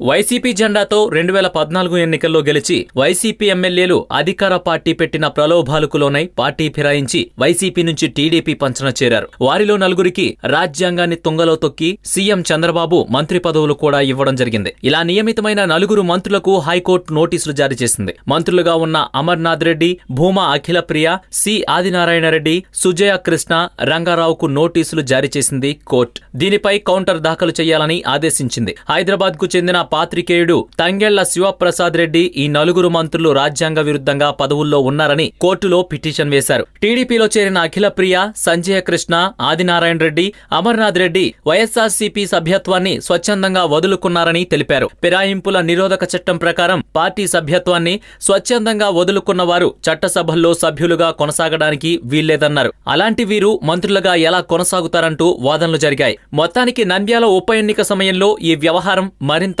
YCP జెండాతో రెండు వేల పద్నాలుగు ఎన్నికల్లో గెలిచి వైసీపీ ఎమ్మెల్యేలు అధికార పార్టీ పెట్టిన ప్రలోభాలకు లోనై పార్టీ ఫిరాయించి వైసీపీ నుంచి టీడీపీ పంచన చేరారు. వారిలో నలుగురికి రాజ్యాంగాన్ని తుంగలో తొక్కి సీఎం చంద్రబాబు మంత్రి పదవులు కూడా ఇవ్వడం జరిగింది. ఇలా నియమితమైన నలుగురు మంత్రులకు హైకోర్టు నోటీసులు జారీ చేసింది. మంత్రులుగా ఉన్న అమర్నాథ్ రెడ్డి భూమా అఖిలప్రియ సి ఆదినారాయణ రెడ్డి సుజయ కృష్ణ రంగారావుకు నోటీసులు జారీ చేసింది కోర్టు. దీనిపై కౌంటర్ దాఖలు చేయాలని ఆదేశించింది. హైదరాబాద్కు చెందిన పాత్రికేయుడు తంగెళ్ళ శివప్రసాద్ రెడ్డి ఈ నలుగురు మంత్రులు రాజ్యాంగ విరుద్ధంగా పదవుల్లో ఉన్నారని కోర్టులో పిటిషన్ వేశారు. టీడీపీలో చేరిన అఖిల ప్రియ సంజయ కృష్ణ ఆదినారాయణ రెడ్డి అమర్నాథ్ రెడ్డి వైఎస్ఆర్సీపీ సభ్యత్వాన్ని స్వచ్ఛందంగా వదులుకున్నారని తెలిపారు. ఫిరాయింపుల నిరోధక చట్టం ప్రకారం పార్టీ సభ్యత్వాన్ని స్వచ్ఛందంగా వదులుకున్న వారు చట్టసభల్లో సభ్యులుగా కొనసాగడానికి వీల్లేదన్నారు. అలాంటి వీరు మంత్రులుగా ఎలా కొనసాగుతారంటూ వాదనలు జరిగాయి. మొత్తానికి నంద్యాల ఉప ఎన్నిక సమయంలో ఈ వ్యవహారం మరింత